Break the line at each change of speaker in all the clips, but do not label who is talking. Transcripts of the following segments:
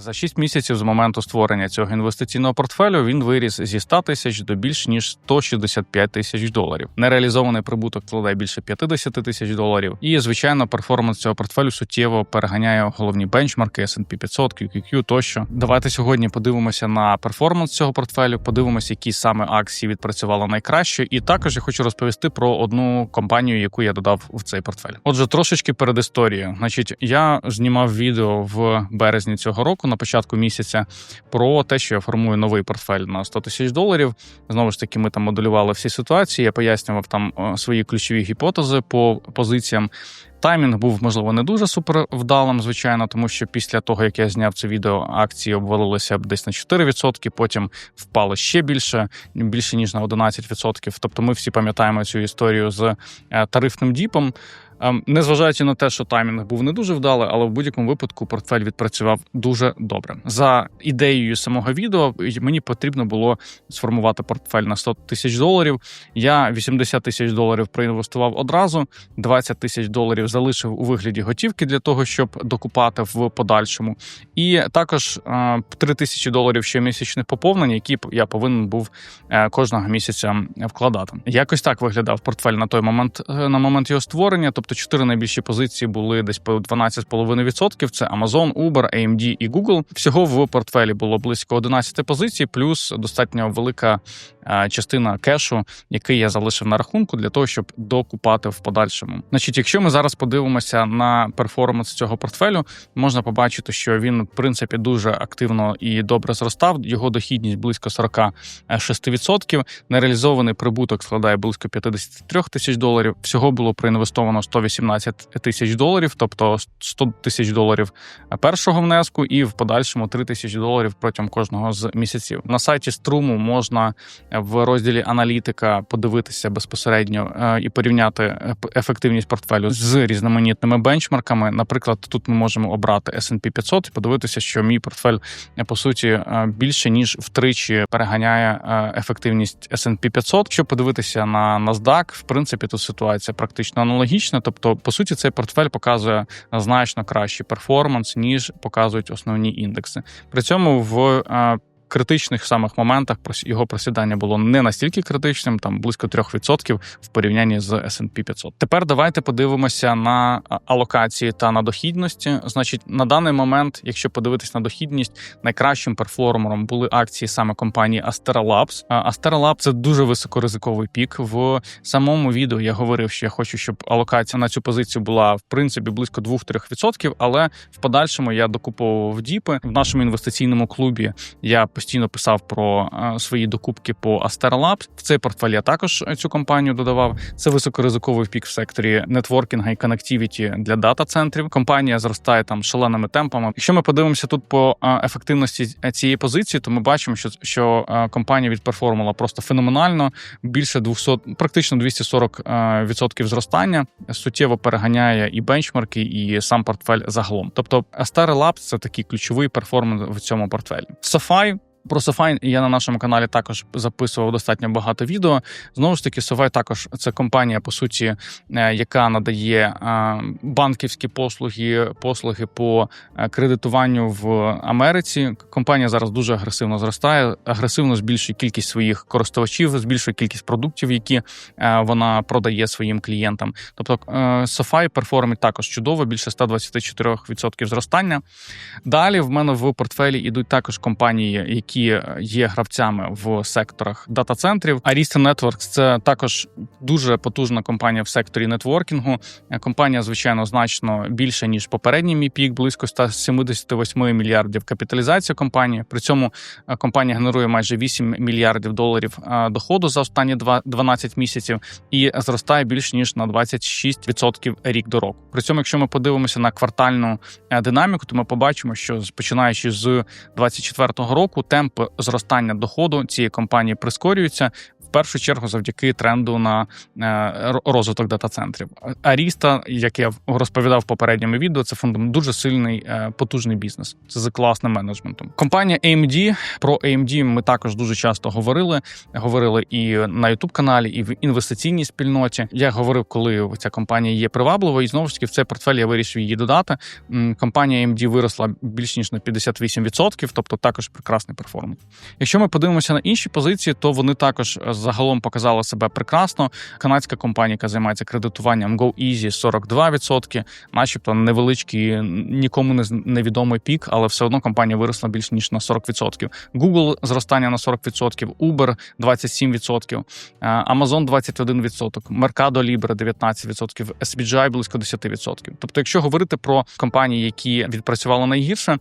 За 6 місяців з моменту створення цього інвестиційного портфелю він виріс зі 100 тисяч до більш ніж 165 тисяч доларів. Нереалізований прибуток складає більше 50 тисяч доларів. І звичайно, перформанс цього портфелю суттєво переганяє головні бенчмарки S&P 500, QQQ тощо. Давайте сьогодні подивимося на перформанс цього портфелю. Подивимося, які саме акції відпрацювали найкраще. І також я хочу розповісти про одну компанію, яку я додав в цей портфель. Отже, трошечки перед історією. Значить, я знімав відео в березні цього року на початку місяця про те, що я формую новий портфель на 100 тисяч доларів. Знову ж таки, ми там моделювали всі ситуації. Я пояснював там е, свої ключові гіпотези по позиціям. Таймінг був можливо не дуже супер вдалим, звичайно, тому що після того як я зняв це відео, акції обвалилися десь на 4%, потім впали ще більше, більше ніж на 11%. Тобто, ми всі пам'ятаємо цю історію з е, тарифним діпом. Ем, Незважаючи на те, що таймінг був не дуже вдалий, але в будь-якому випадку портфель відпрацював дуже добре. За ідеєю самого відео мені потрібно було сформувати портфель на 100 тисяч доларів. Я 80 тисяч доларів проінвестував одразу, 20 тисяч доларів залишив у вигляді готівки для того, щоб докупати в подальшому. І також 3 тисячі доларів щомісячних поповнень, які я повинен був е, кожного місяця вкладати. Якось так виглядав портфель на той момент е, на момент його створення. Тобто чотири найбільші позиції були десь по 12,5%. Це Amazon, Uber, AMD і Google. Всього в портфелі було близько 11 позицій, плюс достатньо велика частина кешу, який я залишив на рахунку для того, щоб докупати в подальшому. Значить, якщо ми зараз подивимося на перформанс цього портфелю, можна побачити, що він в принципі дуже активно і добре зростав. Його дохідність близько 46%. Нереалізований прибуток складає близько 53 тисяч доларів. Всього було проінвестовано 118 тисяч доларів, тобто 100 тисяч доларів першого внеску, і в подальшому 3 тисячі доларів протягом кожного з місяців. На сайті струму можна в розділі аналітика подивитися безпосередньо е, і порівняти ефективність портфелю з різноманітними бенчмарками. Наприклад, тут ми можемо обрати S&P 500 і подивитися, що мій портфель е, по суті е, більше ніж втричі переганяє ефективність S&P 500. Якщо подивитися на NASDAQ, в принципі, тут ситуація практично аналогічна. Тобто, по суті, цей портфель показує значно кращий перформанс ніж показують основні індекси. При цьому в критичних самих моментах його просідання було не настільки критичним, там близько 3% в порівнянні з S&P 500. Тепер давайте подивимося на алокації та на дохідності. Значить, на даний момент, якщо подивитись на дохідність, найкращим перформером були акції саме компанії Astera Labs. Astera Labs – це дуже високоризиковий пік. В самому відео я говорив, що я хочу, щоб алокація на цю позицію була в принципі близько 2-3%, але в подальшому я докуповував діпи в нашому інвестиційному клубі. Я постійно писав про е, свої докупки по Astera Labs. В цей портфель я також цю компанію додавав. Це високоризиковий пік в секторі нетворкінга і коннективіті для дата-центрів. Компанія зростає там шаленими темпами. Якщо ми подивимося тут по е, ефективності цієї позиції, то ми бачимо, що що е, компанія відперформила просто феноменально. Більше 200, практично 240% зростання суттєво переганяє і бенчмарки, і сам портфель загалом. Тобто Astera Labs – це такий ключовий перформанс в цьому портфелі. SoFi про Софай я на нашому каналі також записував достатньо багато відео. Знову ж таки, Софай також це компанія, по суті, е, яка надає е, банківські послуги, послуги по е, кредитуванню в Америці. Компанія зараз дуже агресивно зростає, агресивно збільшує кількість своїх користувачів, збільшує кількість продуктів, які вона продає своїм клієнтам. Тобто Софай перформить також чудово, більше 124% зростання. Далі в мене в портфелі ідуть також компанії, які які є гравцями в секторах дата-центрів. Arista Networks – це також дуже потужна компанія в секторі нетворкінгу. Компанія, звичайно, значно більше ніж попередній мій пік, близько 178 мільярдів капіталізація компанії. При цьому е, компанія генерує майже 8 мільярдів доларів е, доходу за останні 12 місяців і зростає більш ніж на 26% рік до року. При цьому, якщо ми подивимося на квартальну е, динаміку, то ми побачимо, що починаючи з 2024 року темп зростання доходу цієї компанії прискорюється. В першу чергу завдяки тренду на е, розвиток дата-центрів. Аріста, як я розповідав в попередньому відео, це фундамент дуже сильний е, потужний бізнес. Це за класним менеджментом. Компанія AMD, про AMD ми також дуже часто говорили. Говорили і на youtube каналі, і в інвестиційній спільноті. Я говорив, коли ця компанія є привабливою, і знову ж таки в цей портфель я вирішив її додати. Компанія AMD виросла більш ніж на 58%, тобто також прекрасний перформанс. Якщо ми подивимося на інші позиції, то вони також загалом показали себе прекрасно. Канадська компанія, яка займається кредитуванням GoEasy 42%, начебто невеличкий, нікому не невідомий пік, але все одно компанія виросла більш ніж на 40%. Google зростання на 40%, Uber 27%, Amazon 21%, Mercado Libre 19%, SBGI близько 10%. Тобто, якщо говорити про компанії, які відпрацювали найгірше.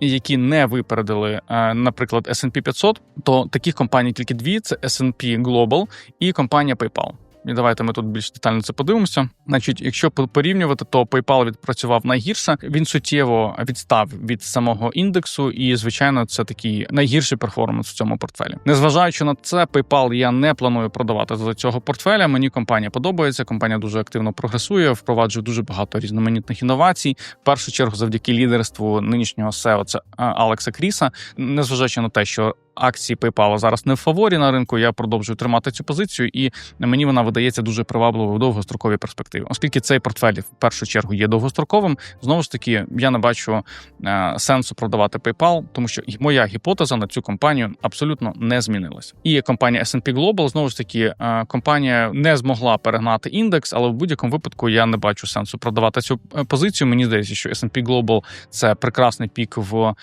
Які не випередили, наприклад, S&P 500, то таких компаній тільки дві: це S&P Global і компанія PayPal. І давайте ми тут більш детально це подивимося. Значить, якщо порівнювати, то PayPal відпрацював найгірше. Він суттєво відстав від самого індексу, і звичайно, це такий найгірший перформанс в цьому портфелі. Незважаючи на це, PayPal я не планую продавати з цього портфеля. Мені компанія подобається. Компанія дуже активно прогресує, впроваджує дуже багато різноманітних інновацій. В першу чергу, завдяки лідерству нинішнього SEO, це Алекса Кріса, незважаючи на те, що акції PayPal зараз не в фаворі на ринку. Я продовжую тримати цю позицію, і мені вона видається дуже привабливою в довгостроковій перспективі. Оскільки цей портфель в першу чергу є довгостроковим, знову ж таки я не бачу е, сенсу продавати PayPal, тому що моя гіпотеза на цю компанію абсолютно не змінилася. І компанія S&P Global, знову ж таки, е, компанія не змогла перегнати індекс, але в будь-якому випадку я не бачу сенсу продавати цю е, позицію. Мені здається, що S&P Global – це прекрасний пік в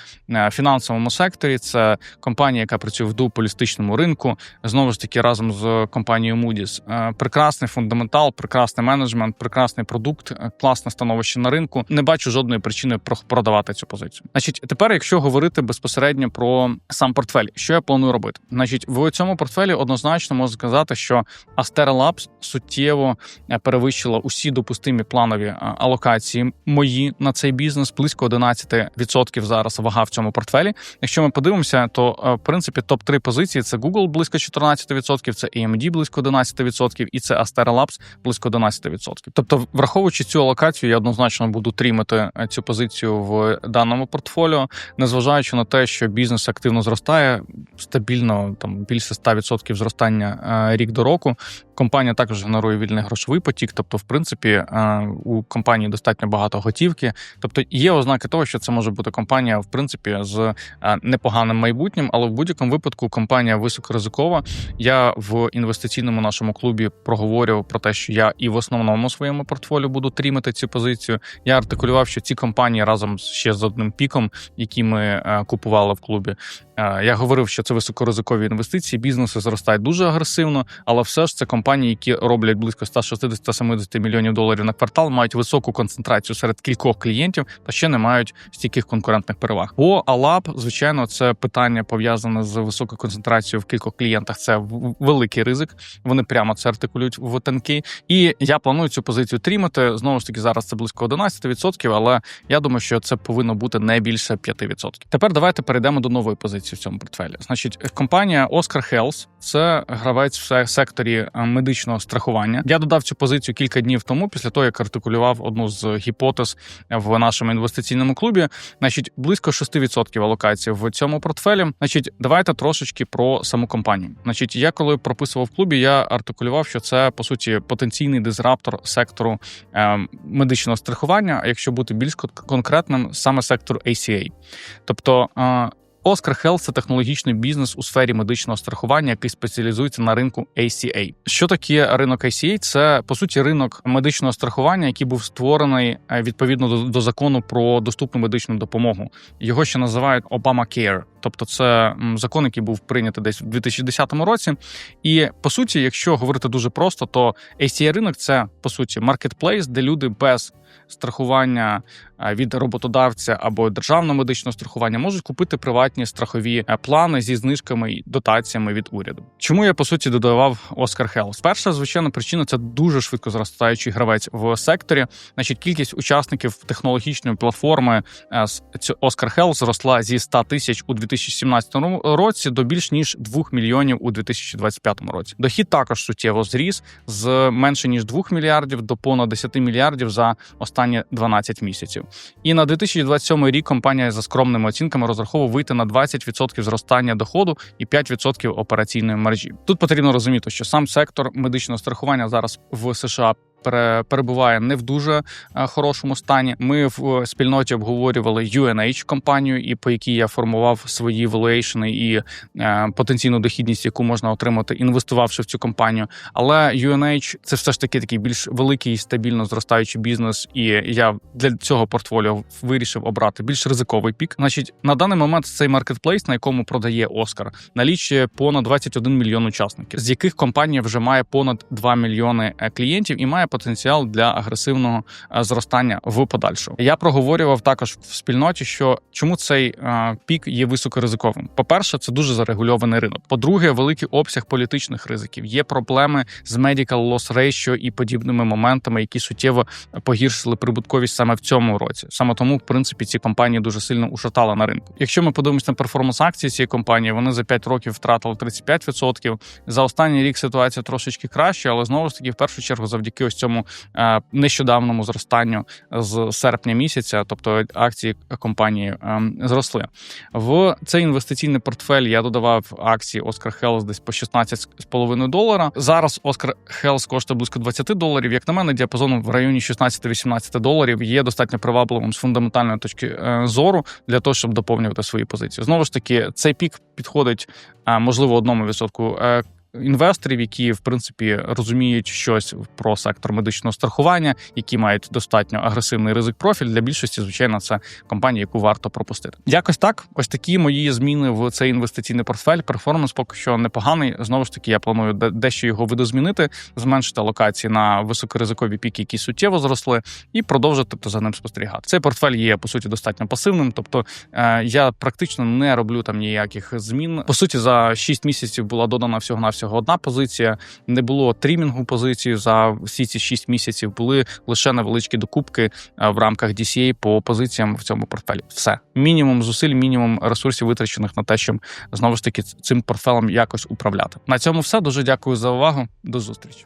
фінансовому секторі. Це компанія яка працює в дуополістичному ринку, знову ж таки разом з компанією Moody's. Е, прекрасний фундаментал, прекрасний менеджмент, прекрасний продукт, е, класне становище на ринку. Не бачу жодної причини продавати цю позицію. Значить, тепер, якщо говорити безпосередньо про сам портфель, що я планую робити? Значить, в цьому портфелі однозначно можу сказати, що Astera Labs суттєво е, перевищила усі допустимі планові алокації мої на цей бізнес. Близько 11% зараз вага в цьому портфелі. Якщо ми подивимося, то принципі топ 3 позиції: це Google близько 14%, це AMD близько 11%, і це Astera Labs близько 11%. Тобто, враховуючи цю алокацію, я однозначно буду трімати е, цю позицію в даному портфоліо, незважаючи на те, що бізнес активно зростає стабільно, там більше 100% зростання е, рік до року. Компанія також генерує вільний грошовий потік. Тобто, в принципі, е, у компанії достатньо багато готівки. Тобто є ознаки того, що це може бути компанія, в принципі, з непоганим майбутнім, але в будь-якому випадку компанія високоризикова. Я в інвестиційному нашому клубі проговорював про те, що я і в основному своєму портфолі буду тримати цю позицію. Я артикулював, що ці компанії разом ще з одним піком, які ми е, купували в клубі. Е, я говорив, що це високоризикові інвестиції. Бізнеси зростають дуже агресивно, але все ж це компанії, які роблять близько 160-170 мільйонів доларів на квартал, мають високу концентрацію серед кількох клієнтів та ще не мають стійких конкурентних переваг. Бо Алап, звичайно, це питання пов'язане з високою концентрацією в кількох клієнтах. Це великий ризик. Вони прямо це артикулюють в танки. І я планую цю позицію трімати. Знову ж таки, зараз це близько 11%, але я думаю, що це повинно бути не більше 5%. Тепер давайте перейдемо до нової позиції в цьому портфелі. Значить, компанія Oscar Health – це гравець в секторі е, медичного страхування. Я додав цю позицію кілька днів тому, після того як артикулював одну з гіпотез в нашому інвестиційному клубі. Значить, близько 6% алокації в цьому портфелі. Значить, давайте трошечки про саму компанію. Значить, я коли прописував в клубі, я артикулював, що це по суті потенційний дизраптор сектору е, медичного страхування. А якщо бути більш конкретним, саме сектору ACA. тобто. Е, Oscar – це технологічний бізнес у сфері медичного страхування, який спеціалізується на ринку ACA. Що таке ринок ACA? Це по суті ринок медичного страхування, який був створений е, відповідно до закону про доступну медичну допомогу. Його ще називають Obamacare. Тобто, це закон, який був прийнятий десь у 2010 році. І по суті, якщо говорити дуже просто, то ACA ринок це по суті маркетплейс, де люди без страхування е, від роботодавця або державного медичного страхування, можуть купити приватні страхові е, плани зі знижками і дотаціями від уряду. Чому я по суті додавав Оскар Хелс? Перша звичайна причина це дуже швидко зростаючий гравець в секторі. Значить, кількість учасників технологічної платформи е, з Оскар Хелс зросла зі 100 тисяч у 2017 році до більш ніж 2 мільйонів у 2025 році. Дохід також суттєво зріс з менше ніж 2 мільярдів до понад 10 мільярдів за останні 12 місяців. І на 2027 рік компанія за скромними оцінками розраховує вийти на 20% зростання доходу і 5% операційної мережі. Тут потрібно розуміти, що сам сектор медичного страхування зараз в США. Пере- Перебуває не в дуже е, хорошому стані. Ми в спільноті обговорювали UNH компанію, і по якій я формував свої valuation і е, потенційну дохідність, яку можна отримати, інвестувавши в цю компанію. Але UNH – це все ж таки такий більш великий стабільно зростаючий бізнес, і я для цього портфоліо вирішив обрати більш ризиковий пік. Значить, на даний момент цей маркетплейс, на якому продає Оскар, налічує понад 21 мільйон учасників, з яких компанія вже має понад 2 мільйони е, клієнтів і має потенціал для агресивного е, зростання в подальшому. Я проговорював також в спільноті, що чому цей е, пік є високоризиковим. По перше, це дуже зарегульований ринок. По-друге, великий обсяг політичних ризиків. Є проблеми з medical loss ratio і подібними моментами, які суттєво погіршили прибутковість саме в цьому році. Саме тому, в принципі, ці компанії дуже сильно ушатали на ринку. Якщо ми подивимося на перформанс акції цієї компанії, вони за 5 років втратили 35%. За останній рік ситуація трошечки краще, але знову ж таки, в першу чергу, завдяки ось цьому е, нещодавному зростанню з серпня місяця, тобто акції компанії е, зросли. В цей інвестиційний портфель я додавав акції Oscar Health десь по 16,5 долара. Зараз Oscar Health коштує близько 20 доларів. Як на мене, діапазон в районі 16-18 доларів є достатньо привабливим з фундаментальної точки е, зору для того, щоб доповнювати свої позиції. Знову ж таки, цей пік підходить можливо одному відсотку. Інвесторів, які в принципі розуміють щось про сектор медичного страхування, які мають достатньо агресивний ризик профіль для більшості, звичайно, це компанія, яку варто пропустити. Якось так. Ось такі мої зміни в цей інвестиційний портфель. Перформанс поки що непоганий. Знову ж таки, я планую дещо його видозмінити, зменшити алокації на високоризикові піки, які суттєво зросли, і продовжити за ним спостерігати. Цей портфель є по суті достатньо пасивним. Тобто е, я практично не роблю там ніяких змін. По суті, за 6 місяців була додана всього навсього одна позиція. Не було трімінгу позиції за всі ці 6 місяців. Були лише невеличкі докупки е, в рамках DCA по позиціям в цьому портфелі. Все мінімум зусиль, мінімум ресурсів витрачених на те, щоб знову ж таки цим портфелем якось управляти. На цьому все дуже дякую за увагу. До зустрічі.